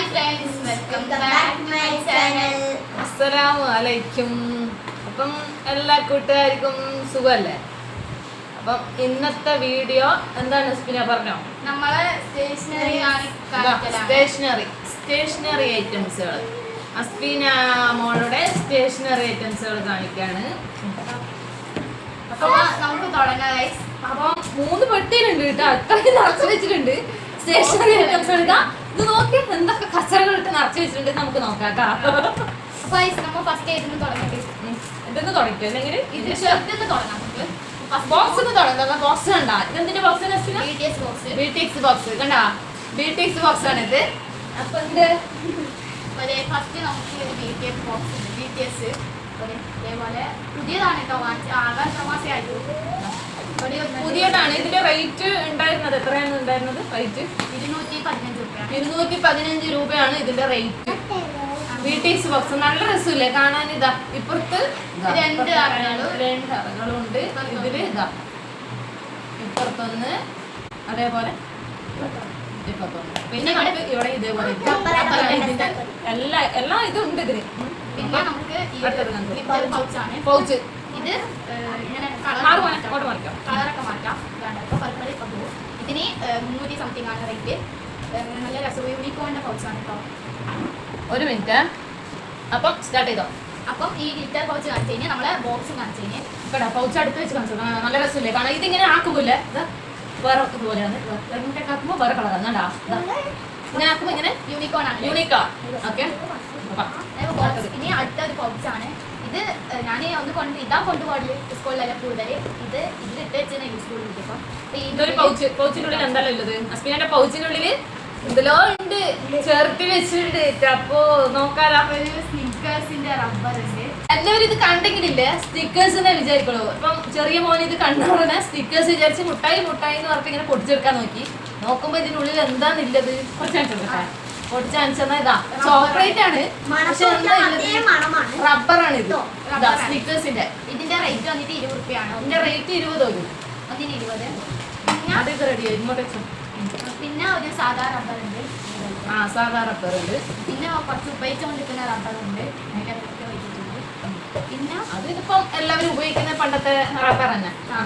Hi friends welcome back my channel അസ്സലാമു അലൈക്കും അപ്പം എല്ലാ കൂട്ടുകാർക്കും സുഖല്ലേ? അപ്പം ഇന്നത്തെ വീഡിയോ എന്താണ് സ്പിന പറഞ്ഞോ? നമ്മളെ സ്റ്റേഷനറി സ്റ്റേഷനറി സ്റ്റേഷനറി ഐറ്റംസുകൾ അസ്പിന മോളുടെ സ്റ്റേഷനറി ഐറ്റംസുകൾ കാണിക്കാണ്. അപ്പൊ നമുക്ക് തുടങ്ങാം അപ്പം മൂന്ന് പെട്ടിയിലുണ്ട് കേട്ടോ. അത്രയും നിറച്ചു വെച്ചിട്ടുണ്ട്. സ്റ്റേഷനറി ഐറ്റംസ് എടുക്കാം ഇത് നോക്കി എന്തൊക്കെ കച്ചറകൾ ഇട്ട് നിറച്ച് വെച്ചിട്ടുണ്ട് നമുക്ക് നോക്കാം നമ്മൾ ഫസ്റ്റ് ഇതിന് തുടങ്ങട്ടെ? ഉം. ഇതൊന്ന് തുടങ്ങിക്കോ അല്ലെങ്കിൽ ഇത് ഷർട്ടിൽ തുടങ്ങാം നമുക്ക്. ബോക്സ് ഒന്ന് തുടങ്ങാം ബോക്സ് കണ്ടാ. ഇതെന്തിന്റെ box box B T X box കണ്ടാ? ബി ടി എക്സ് ബോക്സ് ആണ് ഇത് അപ്പൊ എന്ത് ഫസ്റ്റ് നമുക്ക് ഒരു B T S box B T S ഇതേപോലെ പുതിയതാണ് കേട്ടോ വാങ്ങിച്ച ആകാശ മാസമായിട്ട് ഒരു പുതിയതാണ്. ഇതിന്റെ റേറ്റ് ഉണ്ടായിരുന്നത് എത്രയാണ് ഉണ്ടായിരുന്നത്? റേറ്റ് ഇരുന്നൂറ്റി പതിനഞ്ച് രൂപയാണ്. ഇതിന്റെ റേറ്റ് ടി ബോക്സ് നല്ല രസമില്ലേ? കാണാൻ ഇതാ. ഇപ്പുറത്ത് രണ്ട് അറകളും. രണ്ട് അറകളുണ്ട്. ഇതിൽ ഇതാ. ഇപ്പുറത്തൊന്ന്. അതേപോലെ. ഇപ്പുറത്തൊന്ന്. പിന്നെ നമുക്ക് ഇവിടെ ഇതേപോലെ ഇതിന്റെ എല്ലാ എല്ലാ ഇതും ഉണ്ട് ഇതിന് പിന്നെ നമുക്ക് പൗച്ച് ഇത് ഇങ്ങനെ കളർ മാറ്റാം. കളറൊക്കെ മാറ്റാം. ഇപ്പോൾ പർപ്പിൾ ഇപ്പോൾ ഇതിന് മുന്നൂറ്റി സംതിങ് ആണ് റേറ്റ് നല്ല രസം യൂണിക്കോണിന്റെ പൗച്ചാണ് കേട്ടോ ഒരു മിനിറ്റ് അപ്പം സ്റ്റാർട്ട് ചെയ്തോ. അപ്പം ഈ ഗിറ്റർ പൗച്ച് കാണിച്ചു കഴിഞ്ഞാൽ നമ്മളെ ബോക്സ് കാണിച്ചു കഴിഞ്ഞാൽ ഇവിടെ പൗച്ച് അടുത്ത് വെച്ച് കാണിച്ചു. നല്ല രസമില്ലേ? കാരണം ഇതിങ്ങനെ ആക്കുമ്പോൾ വേറെ ഇതുപോലെയാണ്. ഇതാ, ഇങ്ങനെ ആക്കുമ്പോൾ വേറെ കളറാണ് കണ്ടാ. ഇങ്ങനെ ആക്കുമ്പോൾ ഇങ്ങനെ യൂണിക്കോൺ ആണ്. യൂണിക്കാ ഓക്കെ ഇനി അടുത്തൊരു പൗച്ചാണ് ഇത് ഞാൻ ഒന്ന് കൊണ്ട് ഇതാ കൊണ്ടുപോകൽ സ്കൂളിലല്ല കൂടുതൽ ഇത് ഇതിലിട്ട് വെച്ചാൽ യൂസ്ഫുൾ കിട്ടിയപ്പോൾ ഇതൊരു പൗച്ച് പൗച്ചിനുള്ളിൽ എന്തായാലും ഉള്ളത്? പൗച്ചിന്റെ എന്തെല്ലോ ഉണ്ട്. ചേർത്തി വെച്ചിട്ടുണ്ട്. അപ്പോ നോക്കാലോ. സ്നിക്കേഴ്സിന്റെ റബ്ബർ ഉണ്ട് എല്ലാവരും ഇത് കണ്ടെങ്കിലില്ലേ സ്റ്റിക്കേഴ്സ് തന്നെ വിചാരിക്കുള്ളൂ. അപ്പം ചെറിയ മോൻ ഇത് കണ്ടോടനെ സ്റ്റിക്കേഴ്സ് വിചാരിച്ച് മുട്ടായി മുട്ടായി എന്ന് പറഞ്ഞിട്ട് ഇങ്ങനെ പൊടിച്ചെടുക്കാൻ നോക്കി. നോക്കുമ്പോ ഇതിനുള്ളിൽ എന്താണില്ലത്? കുറച്ചാണ് പൊടിച്ചാണിച്ചെന്നാ ഇതാ. ചോക്ലേറ്റ് ആണ്. പക്ഷെ റബ്ബറാണ് ഇത്? ഇതാ. സ്റ്റിക്കേഴ്സിന്റെ ഇതിന്റെ റേറ്റ് വന്നിട്ട് ഇരുപത് റുപ്യാണ് ഇതിന്റെ റേറ്റ് ഇരുപത് വരും. അതിന് ഇരുപത്. പിന്നെ അത് ഇത് റെഡി ഇങ്ങോട്ട് പിന്നെ ഒരു സാധാ റബ്ബർ ഉണ്ട്. ആ സാധാ റബ്ബർ ഉണ്ട്. പിന്നെ കുറച്ച് ഉപയോഗിച്ചുകൊണ്ടിരിക്കുന്ന റബ്ബർ ഉണ്ട്. പിന്നെ അതിപ്പം എല്ലാവരും ഉപയോഗിക്കുന്ന പണ്ടത്തെ റബ്ബർ ആ.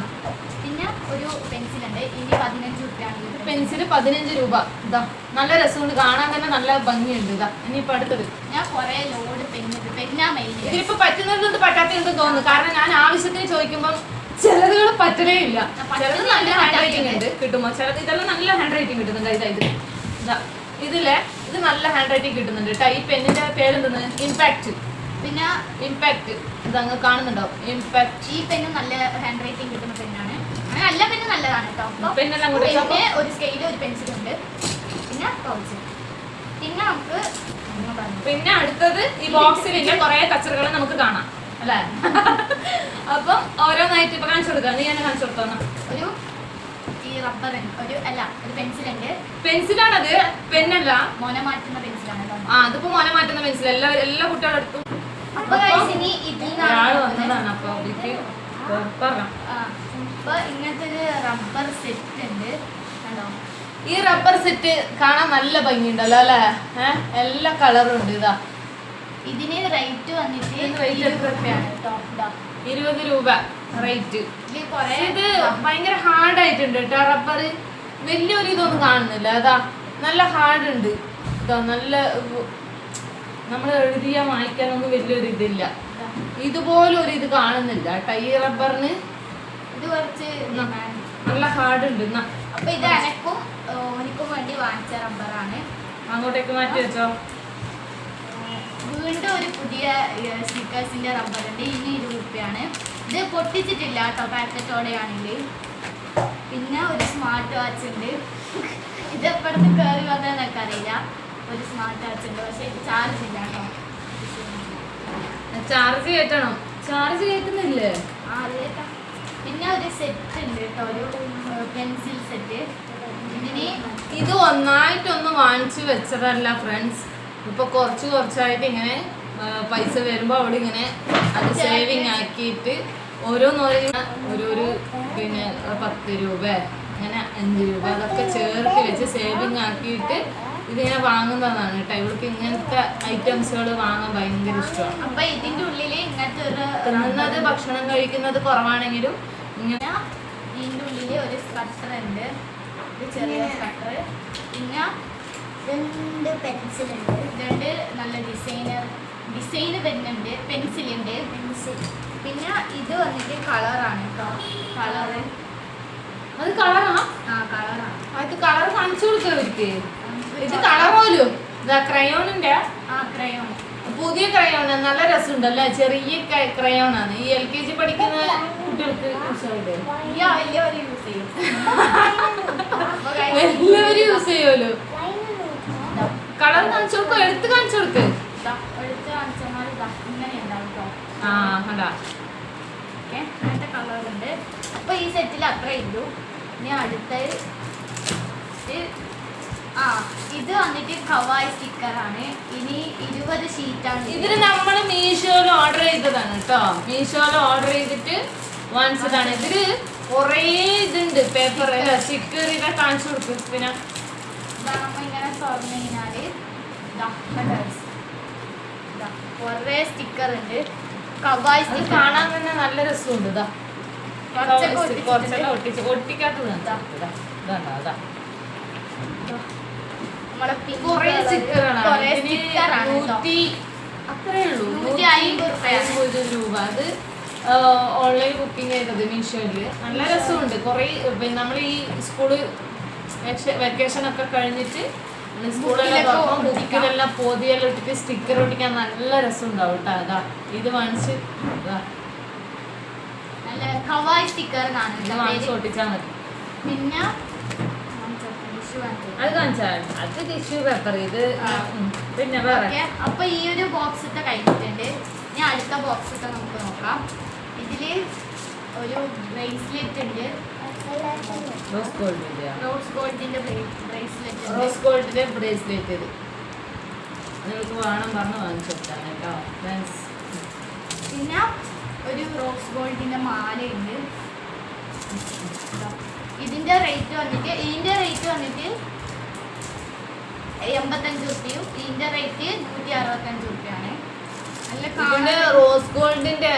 പിന്നെ ഒരു പെൻസിൽ ഉണ്ട്. ഇനി പതിനഞ്ച് രൂപയാണ് പെൻസിൽ പതിനഞ്ച് രൂപ. ഇതാ നല്ല രസമുണ്ട്. കാണാൻ തന്നെ നല്ല ഭംഗിയുണ്ട്. ഇതാ ഇനിയിപ്പോ അടുത്തത്. ഞാൻ കുറെ ലോഡ് പെൻസിൽ പെന്നാ മെയിൻ ഇതിലിപ്പോ പറ്റാത്തതുണ്ട് തോന്നുന്നു? കാരണം ഞാൻ ആവശ്യത്തിന് ചോദിക്കുമ്പോൾ ചിലതുകൾ പറ്റലേ ഇല്ല. ചിലത് നല്ല ഹാൻഡ് റൈറ്റിംഗ് ഉണ്ട് കിട്ടുമോ ചിലത് ഇതെല്ലാം നല്ല ഹാൻഡ് റൈറ്റിംഗ് കിട്ടുന്നുണ്ട്. ഇതാ ഇത്. ഇതാ ഇതിലെ ഇത് നല്ല ഹാൻഡ് റൈറ്റിംഗ് കിട്ടുന്നുണ്ട്. ടൈപ്പ് എന്നിന്റെ പേരെന്താണ് ഇമ്പാക്ട് പിന്നെ ഇമ്പാക്ട് ഇതങ്ങ് കാണുന്നുണ്ടോ? ഇമ്പാക്ട് ഈ പെന്നും നല്ല ഹാൻഡ് റൈറ്റിംഗ് കിട്ടുന്ന പെന്നാണ് അങ്ങനെ നല്ല പെന്നും നല്ലതാണ് കേട്ടോ. പിന്നെ ഒരു സ്കെയിൽ ഒരു പെൻസിൽ ഉണ്ട്. പിന്നെ പൗച്ച് പിന്നെ നമുക്ക് പിന്നെ അടുത്തത് ഈ ബോക്സിൽ ഇല്ല കുറെ കച്ചറുകൾ നമുക്ക് കാണാം. അല്ലേ? അപ്പം ഓരോന്നായിട്ട് ഇപ്പൊ കാണിച്ചു കൊടുക്കാം. നീ തന്നെ കാണിച്ചു കൊടുത്തോന്ന ഒരു ഈ റബ്ബർ ഒരു അല്ല ഒരു പെൻസിൽ ഉണ്ട്. പെൻസിലാണത് പെന്നല്ല മോന മാറ്റുന്ന പെൻസിലാണ് ആ അതിപ്പോ മോനെ മാറ്റുന്ന പെൻസിൽ എല്ലാ എല്ലാ കുട്ടികളുടെ അടുത്തും അപ്പൊ ഇനി ഇതിൽ നിന്നാണ് അപ്പൊ അപ്പൊ ഇങ്ങനത്തെ ഒരു റബ്ബർ സെറ്റ് ഉണ്ട്. കണ്ടോ? ഈ റബ്ബർ സെറ്റ് കാണാൻ നല്ല ഭംഗിയുണ്ടല്ലോ അല്ലേ? ഏഹ് എല്ലാ കളറും ഉണ്ട് ഇതാ. ഇതിന് റേറ്റ് വന്നിട്ട് ഇരുപത് രൂപ റേറ്റ് ഇത് ഭയങ്കര ഹാർഡ് ആയിട്ടുണ്ട് കേട്ടോ. റബ്ബർ വലിയൊരു ഇതൊന്നും കാണുന്നില്ല. അതാ നല്ല ഹാർഡ് ഉണ്ട്. ഇതാ നല്ല നമ്മൾ എഴുതിയ വായിക്കാനൊന്നും വലിയൊരു ഇതില്ല. ഇതുപോലൊരു ഇതുപോലെ ഒരു ഇത് കാണുന്നില്ല. കേട്ടോ ഈ റബ്ബറിന് ഇത് കുറച്ച് നല്ല ഹാർഡ് ഉണ്ട് അപ്പൊ ഇത് എനക്കും ഓനിക്കും വേണ്ടി വാങ്ങിച്ച റബ്ബറാണ് അങ്ങോട്ടേക്ക് മാറ്റി വെച്ചോ. വീണ്ടും ഒരു പുതിയ സ്റ്റിക്കേഴ്സിന്റെ റബ്ബർ ഉണ്ട്. ഇനി ഇരുപത് രൂപയാണ് ഇത് പൊട്ടിച്ചിട്ടില്ല കേട്ടോ പാക്കറ്റോടെയാണെങ്കിൽ പിന്നെ ഒരു സ്മാർട്ട് വാച്ച് ഉണ്ട്. ഇത് എപ്പോഴത്തെ കയറി വന്നതെന്നൊക്കെ അറിയില്ല ഒരു സ്മാർട്ട് വാച്ച് ഉണ്ട്. പക്ഷേ ചാർജ് ഇല്ല കേട്ടോ. ചാർജ് കയറ്റണം. ചാർജ് കയറ്റുന്നില്ലേ? ആ കേട്ടോ പിന്നെ ഒരു സെറ്റ് ഉണ്ട് കേട്ടോ. ഒരു പെൻസിൽ സെറ്റ് ഇതിന് ഇത് ഒന്നായിട്ടൊന്ന് വാങ്ങിച്ചു വെച്ചതല്ല ഫ്രണ്ട്സ് ഇപ്പൊ കുറച്ച് കുറച്ചായിട്ട് ഇങ്ങനെ പൈസ വരുമ്പോ അവിടെ ഇങ്ങനെ അത് സേവിങ് ആക്കിയിട്ട് ഓരോന്നോരോ ഓരോരു പിന്നെ പത്ത് രൂപ അങ്ങനെ അഞ്ച് രൂപ അതൊക്കെ ചേർത്ത് വെച്ച് സേവിങ് ആക്കിയിട്ട് ഇതിങ്ങനെ വാങ്ങുന്നതാണ് കേട്ടോ. ഇവൾക്ക് ഇങ്ങനത്തെ ഐറ്റംസുകൾ വാങ്ങാൻ ഭയങ്കര ഇഷ്ടമാണ്. അപ്പൊ ഇതിന്റെ ഉള്ളിൽ ഇങ്ങനത്തെ ഒരു തിന്നുന്നത് ഭക്ഷണം കഴിക്കുന്നത് കുറവാണെങ്കിലും ഇങ്ങനെ ഇതിന്റെ ഉള്ളിൽ ഒരു സ്കട്ടർ ഉണ്ട്. ഒരു ചെറിയ സ്കട്ടർ പിന്നെ രണ്ട് പെൻസിൽ ഉണ്ട്. രണ്ട് നല്ല ഡിസൈനർ ഡിസൈൻ പെന്നുണ്ട് പെൻസിലുണ്ട് പെൻസിൽ പിന്നെ ഇത് വന്നിട്ട് കളറാണ് കേട്ടോ. കളറ് അത് കളറാ ആ? കളറാണ് അത് കളർ കാണിച്ചു കൊടുക്കുക അവർക്ക് ഇത് കളർ പോലും. ഇതാ ക്രയോണിന്റെ ആ ക്രയോൺ. പുതിയ ക്രയോൺ നല്ല രസമുണ്ടല്ലേ? ചെറിയ ക്രയോൺ ആണ് ഈ എൽ കെ ജി പഠിക്കുന്ന കുട്ടികൾക്ക് എല്ലാവരും യൂസ് ചെയ്യുമല്ലോ. കളർ കാണിച്ചു കൊടുക്കുക എടുത്ത് കാണിച്ചു കൊടുക്ക്. ആ കണ്ടാ? അങ്ങനത്തെ കളറുണ്ട്. അപ്പൊ ഈ സെറ്റിൽ അത്രേ ഉള്ളൂ. ഇനി അടുത്തത് ആ ഇത് വന്നിട്ട് കവായി സ്റ്റിക്കറാണ്. ഇനി ഇരുപത് ഷീറ്റാണ് ഇതിന് നമ്മൾ മീഷോയിൽ ഓർഡർ ചെയ്തതാണ് കേട്ടോ. മീഷോയിൽ ഓർഡർ ചെയ്തിട്ട് വാങ്ങിച്ചതാണ് ഇതിൽ കുറേ ഇതുണ്ട്. പേപ്പർ സ്റ്റിക്കർ ഇതൊക്കെ കാണിച്ചു കൊടുക്കും. പിന്നെ ഇങ്ങനെ തുറന്നു കഴിഞ്ഞാൽ ഇതാ? ഇതാ കുറേ സ്റ്റിക്കർ ഉണ്ട്. കവായ് സ്റ്റിക്കർ കാണാൻ തന്നെ നല്ല രസമുണ്ട്. ഇതാ. കുറച്ചൊക്കെ ഒട്ടിച്ച് ഒട്ടിക്കാത്തത്. ഇതാ, ഇതാ, ഇതാ, ഇതാ. രൂപ. അത് ഓൺലൈൻ ബുക്കിംഗ് ചെയ്തത് മീഷോയിൽ. നല്ല രസമുണ്ട്. കുറേ പിന്നെ നമ്മൾ ഈ സ്കൂൾ വെക്കേഷൻ ഒക്കെ കഴിഞ്ഞിട്ട് സ്കൂളെല്ലാം. ബുക്കിലെല്ലാം പൊതിയെല്ലാം ഇട്ടിട്ട് സ്റ്റിക്കർ ഒട്ടിക്കാൻ നല്ല രസമുണ്ടാവും കേട്ടോ അതാ ഇത് വാങ്ങിച്ച് കവായ് സ്റ്റിക്കർ വാങ്ങിച്ച്. ഒട്ടിച്ചാൽ മതി. പിന്നെ അത് കാണിച്ചാൽ അത് ടിഷ്യൂ പേപ്പർ ഇത്. ആ. ഉം. പിന്നെ വേറെ. ഓക്കെ. അപ്പൊ ഈ ഒരു ബോക്സ് ഇട്ട് കഴിഞ്ഞിട്ടുണ്ട്. ഇനി അടുത്ത ബോക്സ് ഇട്ട് നമുക്ക് നോക്കാം. ഇതിൽ ഒരു ബ്രേസ്ലെറ്റ് ഉണ്ട്. റോസ് ഗോൾഡിന്റെ റോസ് ഗോൾഡിന്റെ ബ്രേസ്ലെറ്റ് ഉണ്ട്. റോസ് ഗോൾഡിന്റെ ബ്രേസ്ലെറ്റ് ഇത്. നിങ്ങൾക്ക് വേണം പറഞ്ഞ് വാങ്ങിച്ചു കൊടുത്താണ് കേട്ടോ. ഫ്രണ്ട്സ് പിന്നെ ഒരു റോസ് ഗോൾഡിന്റെ മാലയുണ്ട് ഇതാ. ഇതിന്റെ റേറ്റ് വന്നിട്ട് ഇതിന്റെ റേറ്റ് വന്നിട്ട് എൺപത്തഞ്ച് റുപ്യയും ഇതിന്റെ റേറ്റ് നൂറ്റി അറുപത്തഞ്ച് റുപ്യാണ് അല്ല കാണാൻ റോസ് ഗോൾഡിന്റെ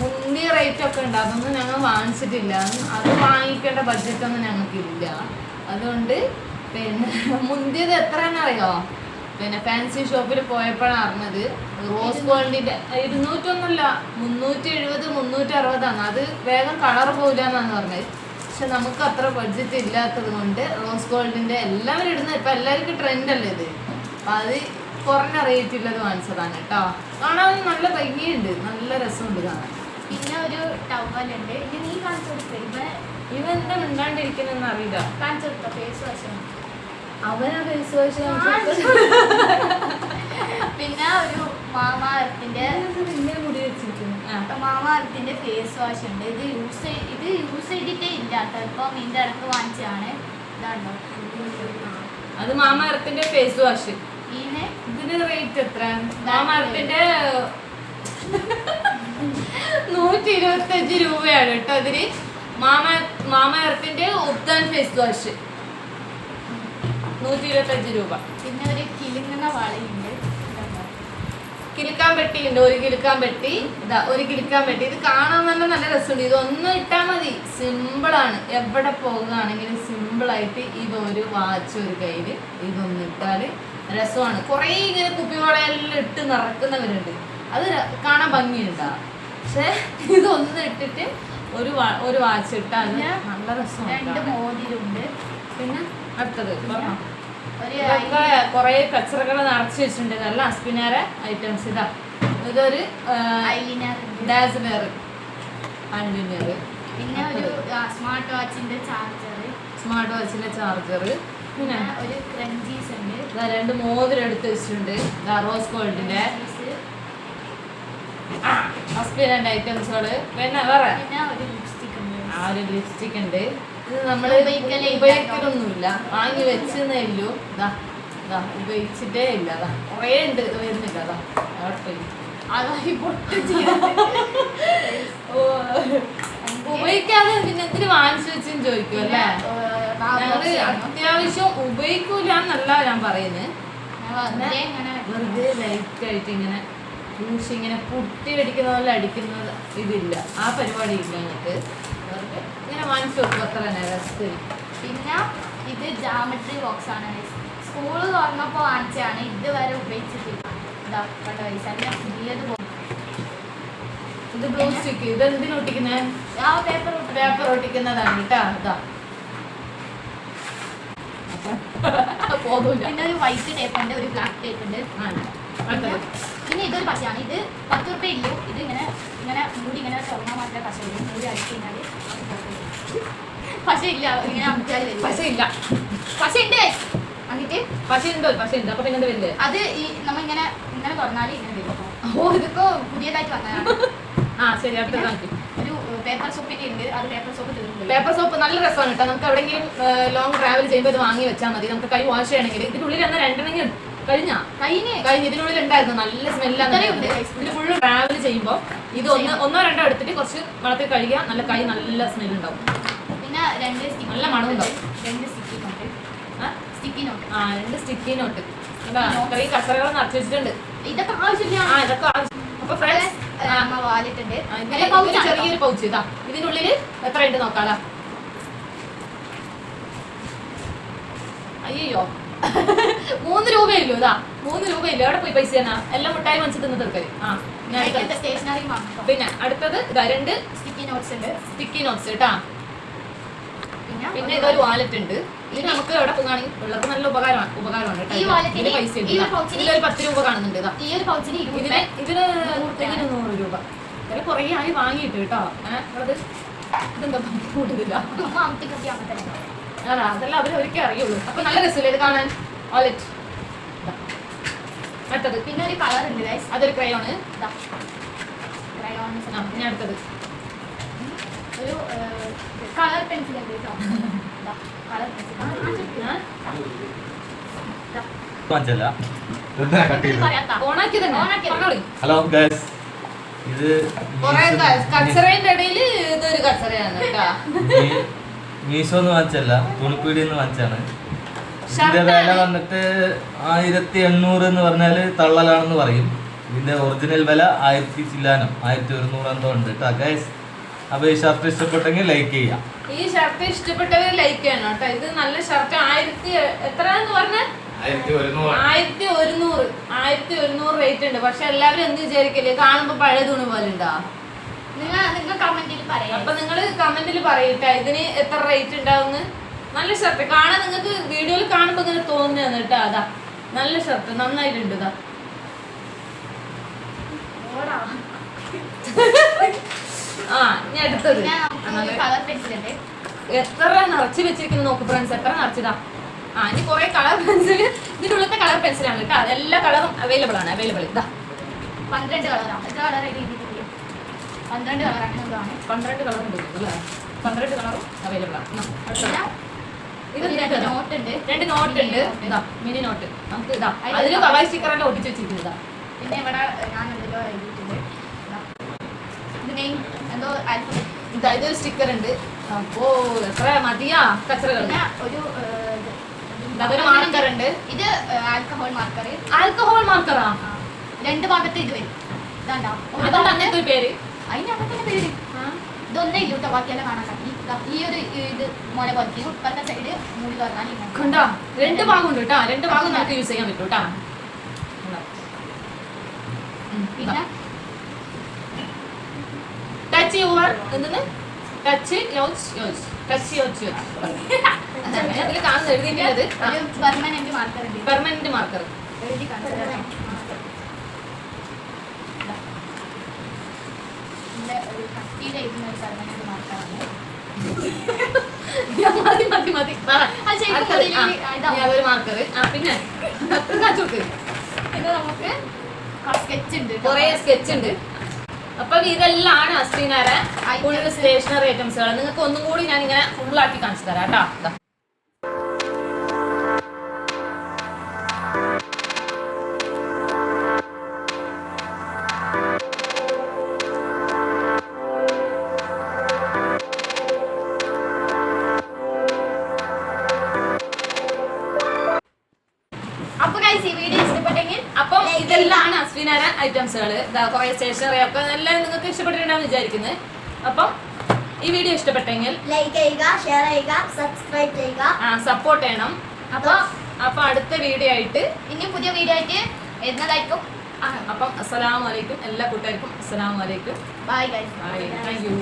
മുന്തിയ റേറ്റ് ഒക്കെ ഉണ്ട്. അതൊന്നും ഞങ്ങൾ വാങ്ങിച്ചിട്ടില്ല. അത് വാങ്ങിക്കേണ്ട ബഡ്ജറ്റ് ഒന്നും ഞങ്ങൾക്കില്ല. അതുകൊണ്ട് പിന്നെ മുന്തിയത് എത്രയാണെന്ന് അറിയോ? പിന്നെ ഫാൻസി ഷോപ്പിൽ പോയപ്പോഴാണ് അറിഞ്ഞത്. റോസ് ഗോൾഡിന്റെ ഇരുന്നൂറ്റൊന്നുമില്ല മുന്നൂറ്റി എഴുപത് മുന്നൂറ്റി അറുപതാണ് അത് വേഗം കളർ പോകില്ല എന്നാണ് പറഞ്ഞത്. പക്ഷെ നമുക്ക് അത്ര ബഡ്ജറ്റ് ഇല്ലാത്തത് കൊണ്ട് റോസ് ഗോൾഡിന്റെ എല്ലാവരും ഇടുന്ന ഇപ്പൊ എല്ലാവർക്കും ട്രെൻഡ് അല്ലേ ഇത്? അപ്പൊ അത് കുറഞ്ഞ റേറ്റില്ലത് വാങ്ങിച്ചതാണ് കേട്ടോ. കാണാൻ നല്ല ഭംഗിയുണ്ട്. നല്ല രസമുണ്ട് കാണാൻ. പിന്നെ ഒരു ടവലുണ്ട് ഇനി നീ കാണിച്ചു കൊടുത്തേ? ഇവനെ ഇവ എന്താ മിണ്ടാണ്ടിരിക്കുന്നെന്ന് അറിയില്ല. കാണിച്ചു കൊടുത്ത? ഫേസ് വാഷ് അവനാ ഫേസ് വാഷ് പിന്നെ ഒരു മാമാർത്തിന്റെ ഇങ്ങനെ മുടി വെച്ചിരിക്കുന്നു. മാമാർത്തിന്റെ ഫേസ് വാഷ് ഉണ്ട്. ഇത് യൂസ് ഇത് യൂസ് ചെയ്തിട്ടേ ഇല്ല കേട്ടോ. ഇപ്പം ഇതിന്റെ ഇടയ്ക്ക് വാങ്ങിച്ചതാണ്. ഇതാണ്ടോ? അത് മാമാരത്തിന്റെ ഫേസ് വാഷ്. ഇതിന് റേറ്റ് എത്ര? മാമ എർത്തിന്റെ നൂറ്റി ഇരുപത്തി അഞ്ച് രൂപയാണ് കേട്ടോ അതിന് മാമ മാമ എർത്തിന്റെ ഉപ്താൻ ഫേസ് വാഷ്. നൂറ്റി ഇരുപത്തി അഞ്ച് രൂപ. പിന്നെ ഒരു കിലുങ്ങുന്ന വളയുണ്ട്. കിലുക്കാൻ പെട്ടി ഉണ്ട് ഒരു കിലുക്കാൻ പെട്ടി. ഇതാ ഒരു കിലുക്കാൻ പെട്ടി. ഇത് കാണാൻ തന്നെ നല്ല രസമുണ്ട്. ഇതൊന്നും ഇട്ടാൽ മതി. സിമ്പിളാണ് എവിടെ പോകുകയാണെങ്കിലും സിമ്പിളായിട്ട് ഇതൊരു വാച്ച് ഒരു കയ്യിൽ ഇതൊന്ന് ഇട്ടാൽ രസമാണ്. കുറേ ഇങ്ങനെ കുപ്പിവളയെല്ലാം ഇട്ട് നിറക്കുന്നവരുണ്ട്. അത് കാണാൻ ഭംഗിയുണ്ടാ? പക്ഷേ ഇതൊന്ന് ഇട്ടിട്ട് ഒരു വാ- ഒരു വാച്ച് ഇട്ടാൽ നല്ല രസമാണ് രണ്ട് മോതിരുണ്ട് പിന്നെ അടുത്തത് പറഞ്ഞോ. ഇതൊക്കെ കുറേ കച്ചറകൾ നിറച്ച് വെച്ചിട്ടുണ്ട്. നല്ല അസ്പിനാര ഐറ്റംസ് ഇതാ. ഇതൊരു ഡാസിലർ അണ്ടിനർ പിന്നെ ഒരു സ്മാർട്ട് വാച്ചിന്റെ ചാർജർ സ്മാർട്ട് വാച്ചിന്റെ ചാർജർ പിന്നെ ഒരു ക്രഞ്ചീസ് ഉണ്ട്. ഇതാ രണ്ട് മോതിരം എടുത്ത് വെച്ചിട്ടുണ്ട്. റോസ് ഗോൾഡിന്റെ. അസ്പിനന്റ് ഐറ്റംസുകൾ പിന്നെ വേറെ? ആ ഒരു ലിപ്സ്റ്റിക് ഉണ്ട്. ഇത് നമ്മൾ ഉപയോഗിക്കലൊന്നുമില്ല. വാങ്ങി വെച്ചെന്നേ ഉള്ളൂ. ഇതാ ഇതാ ഉപയോഗിച്ചിട്ടേ ഇല്ല. അതാ കുറേ ഉണ്ട് വരുന്നില്ല. അതാ അവിടെ അതായി പൊട്ട് ഉപയോഗിക്കാതെ പിന്നെ എന്തിനു വാങ്ങിച്ചു വെച്ചും ചോദിക്കും അല്ലേ? ഞങ്ങൾ അത്യാവശ്യം ഉപയോഗിക്കൂല എന്നല്ല ഞാൻ പറയുന്നത് വെറുതെ ലൈറ്റ് ആയിട്ട് ഇങ്ങനെ പൂശി ഇങ്ങനെ പുട്ടി അടിക്കുന്ന പോലെ അടിക്കുന്നത് ഇതില്ല. ആ പരിപാടി ഇല്ല ഞങ്ങൾക്ക്. വെറുതെ ഇങ്ങനെ വാങ്ങിച്ചു വെക്കും. അത്ര തന്നെ റെസ്റ്റ് പിന്നെ ഇത് ജാമട്രി ബോക്സ് ആണ് സ്കൂൾ തുറന്നപ്പോൾ വാങ്ങിച്ചതാണ്. ഇതുവരെ ഉപയോഗിച്ചിട്ടില്ല. ഇതാ കണ്ടോ guys, എല്ലാം പുതിയത് ഇത് ബ്ലൂ സ്റ്റിക്ക് ഇത് എന്തിനു ഒട്ടിക്കുന്നത് ആ പേപ്പർ പേപ്പർ ഒട്ടിക്കുന്നതാണ് കേട്ടോ. ഇതാ. പിന്നെ ഒരു വൈറ്റ് ടേപ്പ് ഉണ്ട്. ഒരു ബ്ലാക്ക് ടേപ്പ് ഉണ്ട്. ആ, പിന്നെ ഇതൊരു പശയാണ്. ഇത് പത്ത് റുപ്യ ഇല്ല? ഇത് ഇങ്ങനെ ഇങ്ങനെ മൂടി ഇങ്ങനെ തുറന്നാൽ മാത്രമേ പശ വരും മൂടി അടിച്ചു കഴിഞ്ഞാൽ പശ ഇല്ല ഇങ്ങനെ അമിച്ചാൽ വരും. പശ ഇല്ല പശ ഉണ്ട്. എന്നിട്ട് പശ ഉണ്ടോ പശ ഉണ്ട് അപ്പൊ പിന്നെ വരില്ലേ? അത് ഈ നമ്മ ഇങ്ങനെ ഇങ്ങനെ തുറന്നാൽ ഇങ്ങനെ വരും. ഓ ഇത് ഇതിപ്പോ പുതിയതായിട്ട് വന്നതാണ്. ആ ശരി. അടുത്ത ഒരു പേപ്പർ സോപ്പിന്റെ ഉണ്ട്. അത് പേപ്പർ സോപ്പ് തീർന്നു പേപ്പർ സോപ്പ് നല്ല രസമാണ് കേട്ടോ. നമുക്ക് എവിടെയെങ്കിലും ലോങ് ട്രാവൽ ചെയ്യുമ്പോൾ ഇത് വാങ്ങി വെച്ചാൽ മതി. നമുക്ക് കൈ വാഷ് ചെയ്യണമെങ്കിൽ ഇതിനുള്ളിൽ എന്നാൽ രണ്ടെണ്ണെങ്കിലും കഴിഞ്ഞാ? കഴിഞ്ഞ. ഇതിനുള്ളിൽ ഉണ്ടായിരുന്നു. നല്ല സ്മെല്ലാണ് ഫുള്ള് ട്രാവൽ ചെയ്യുമ്പോൾ ഇത് ഒന്ന് ഒന്നോ രണ്ടോ എടുത്തിട്ട് കുറച്ച് വെള്ളത്തിൽ കഴുകിയാൽ നല്ല കൈ നല്ല സ്മെൽ ഉണ്ടാവും. പിന്നെ രണ്ട് സ്റ്റിക്ക് നല്ല മണമുണ്ടാവും. note, രണ്ട് സ്റ്റിക്കി നോട്ട് ആ? സ്റ്റിക്കി നോട്ട് ആ രണ്ട് സ്റ്റിക്കി നോട്ട് ഇത്രയും കസറകൾ നിറച്ച് വെച്ചിട്ടുണ്ട്. ഇതൊക്കെ ആവശ്യമില്ല. ആ ഇതൊക്കെ ആവശ്യം. അപ്പൊ ഫ്രണ്ട്സ് ആണ്? ചെറിയൊരു പൗച്ച് ഇതാ. ഇതിനുള്ളിൽ എത്ര ഉണ്ട് നോക്കാലാ. അയ്യോ മൂന്ന് രൂപയല്ലോ ഇതാ. മൂന്ന് രൂപയില്ല? അവിടെ പോയി പൈസ തന്നെ. എല്ലാം മുട്ടായി മനസ്സിൽ തിന്ന് തീർക്കൽ. ആ പിന്നെ അടുത്തത് ഇതാ രണ്ട് സ്റ്റിക്കി നോട്ട്സ് ഉണ്ട്. സ്റ്റിക്കി നോട്ട്സ് കേട്ടാ. പിന്നെ ഇതൊരു വാലറ്റ് ഉണ്ട്. ഇത് നമുക്ക് അവിടെ പോകുകയാണെങ്കിൽ പിള്ളേർക്ക് നല്ല ഉപകാരമാണ് ഉപകാരമാണ് കേട്ടോ പൈസ ഇതിലൊരു പത്ത് രൂപ കാണുന്നുണ്ട് ഇതാ. ഈ ഒരു പൗച്ചിന് ഇതിന് ഇതിന് നൂറ് രൂപ. ഇതിന് കുറേ ആയി വാങ്ങിയിട്ട് കേട്ടോ. ഏഹ് അത് ഇതെന്താ? കൂടുതലില്ല അമ്മ അമത്തി കുട്ടി അമ്മ തന്നെ അതാ അതെല്ലാം അവർ ഒരിക്കൽ അറിയുള്ളൂ. അപ്പൊ നല്ല രസമില്ല ഇത് കാണാൻ? ഓലറ്റ് അടുത്തത്. പിന്നെ ഒരു കളർ ഉണ്ട് ഗൈസ് അതൊരു ക്രയോണ് ക്രയോൺസ് പിന്നെ അടുത്തത്. ഒരു കളർ പെൻസിൽ ഉണ്ട് കേട്ടോ. കളർ പെൻസിൽ ഹലോ ഗൈസ് ഇത് കച്ചറേന്റെ ഇടയിൽ ഇതൊരു കച്ചറയാണ് കേട്ടാ. മീ- മീശോന്ന് വാങ്ങിച്ചല്ല തുണിപ്പീടി എന്ന് വാങ്ങിച്ചാണ് ഇതിന്റെ വില വന്നിട്ട് ആയിരത്തി എണ്ണൂറ് എന്ന് പറഞ്ഞാൽ തള്ളലാണെന്ന് പറയും. ഇതിന്റെ ഒറിജിനൽ വില ആയിരത്തി ചില്ലാനം ആയിരത്തി ഒരുന്നൂറ് എന്തോ ഉണ്ട് കേട്ടോ അപ്പൊ ഈ ഷർട്ട് ഇഷ്ടപ്പെട്ടെങ്കിൽ ലൈക്ക് ചെയ്യാം. ഈ ഷർട്ട് ഇഷ്ടപ്പെട്ടവർ ലൈക്ക് ചെയ്യണം കേട്ടോ ഇത് നല്ല ഷർട്ട് ആയിരത്തി എത്ര എന്ന് പറഞ്ഞ? ആയിരത്തി ഒരുന്നൂറ്. ആയിരത്തി ഒരുന്നൂറ്. റേറ്റ് ഉണ്ട്. പക്ഷെ എല്ലാവരും എന്ത് വിചാരിക്കില്ലേ കാണുമ്പോ പഴയ തുണി പോലെ ഉണ്ടാ? അപ്പൊ നിങ്ങൾ കമന്റിൽ പറയട്ടെ ഇതിന് എത്ര റേറ്റ് ഉണ്ടാവുന്ന? നല്ല ഷർട്ട് കാണാൻ നിങ്ങൾക്ക് വീഡിയോയിൽ കാണുമ്പോ ഇങ്ങനെ തോന്നുന്നതാണ് കേട്ടോ അതാ. നല്ല ഷർട്ട് നന്നായിട്ടുണ്ട് ഇതാ. ആ ഞാൻ എടുത്തത് എത്ര നിറച്ച് വെച്ചിരിക്കുന്നു നോക്ക് ഫ്രണ്ട്സ് എത്ര നിറച്ചതാ? ആ ഇനി കുറെ കളർ പെൻസിൽ ഇതിന്റെ ഉള്ളത്തെ കളർ പെൻസിലാണ് കേട്ടോ അതെല്ലാ കളറും അവൈലബിൾ ആണ്. അവൈലബിൾ ഇതാ. പന്ത്രണ്ട് കളറാണ് പന്ത്രണ്ട് കളർ ഉണ്ട് അല്ലേ? പന്ത്രണ്ട് കളറും അവൈലബിൾ ആണ്. ഇത് രണ്ട് നോട്ട് ഉണ്ട് രണ്ട് നോട്ട്. ഉണ്ട് ഇതാ മിനി നോട്ട്. നമുക്ക് ഇതാ. അതിൽ അതിൽ കളർ കവായ് സ്റ്റിക്കറെല്ലാം ഒട്ടിച്ച് വെച്ചിട്ടുണ്ട് പിന്നെ ഇവിടെ ഞാൻ എന്തെല്ലോ എഴുതിയിട്ടുണ്ട്. ഇതാ. ഇത് നെയിം എന്തോ. ഇതാ ഇതൊരു സ്റ്റിക്കർ ഉണ്ട്. അപ്പോ എത്ര മതിയാ? കച്ചറകൾ ഒരു മാർക്കർ ഉണ്ട്. ഇത് ആൽക്കഹോൾ മാർക്കർ ആൽക്കഹോൾ മാർക്കറാ രണ്ട് ഭാഗത്ത് ഇത് വരും. ഒരു പേര്. അതിന് അങ്ങനെ പേര്? ഇതൊന്നേ ഇല്ല കേട്ടോ ബാക്കിയെല്ലാം കാണാൻ ഇതാ, ഈ ഒരു ഇത് മോനെ പോലത്തെ ഉപ്പറത്തെ സൈഡ് മൂടി തുറന്നാൽ കണ്ടോ? രണ്ട് ഭാഗം ഉണ്ട് കേട്ടോ. രണ്ട് ഭാഗം നമുക്ക് യൂസ് ചെയ്യാൻ പറ്റും കേട്ടോ. പിന്നെ? ടച്ച് യുവർ എന്തെന്ന്? ടച്ച് യോച്ച് യോച്ച് ടച്ച് യോച്ച് അതിൽ കാണുന്ന എഴുതിയിട്ടുള്ളത്. പെർമനന്റ് മാർക്കർ പെർമനന്റ് മാർക്കർ എഴുതി കാണിച്ചു ഒരു എഴുതുന്ന ഒരു മതി മതി മതി. മാർക്കർ പിന്നെ ഇത് നമുക്ക് സ്കെച്ച് ഉണ്ട് കുറേ സ്കെച്ച് ഉണ്ട്. അപ്പം ഇതെല്ലാം ആണ് അസ്ത്രീനാരെ ഫുൾ Items. സ്റ്റേഷനറി ഐറ്റംസുകൾ നിങ്ങൾക്ക് ഒന്നും കൂടി ഞാൻ ഇങ്ങനെ ഫുള്ളാക്കി കാണിച്ചു തരാം കേട്ടോ. ഇതെല്ലാം ഐറ്റംസുകൾ ഐറ്റംസുകൾ കുറേ സ്റ്റേഷനറി ഒക്കെ എല്ലാം നിങ്ങൾക്ക് ഇഷ്ടപ്പെട്ടിട്ടുണ്ടാവും വിചാരിക്കുന്നത് അപ്പം ഈ വീഡിയോ ഇഷ്ടപ്പെട്ടെങ്കിൽ ലൈക്ക് ചെയ്യുക ഷെയർ ചെയ്യുക സബ്സ്ക്രൈബ് ചെയ്യുക. ആ സപ്പോർട്ട് ചെയ്യണം. അപ്പോൾ അപ്പോൾ അടുത്ത വീഡിയോ ആയിട്ട് ഇനി പുതിയ വീഡിയോ ആയിട്ട് വരുന്നതായിരിക്കും. അപ്പം അസ്സലാമു അലൈക്കും എല്ലാ കൂട്ടുകാർക്കും അസ്സലാമു അലൈക്കും. Bye guys bye thank you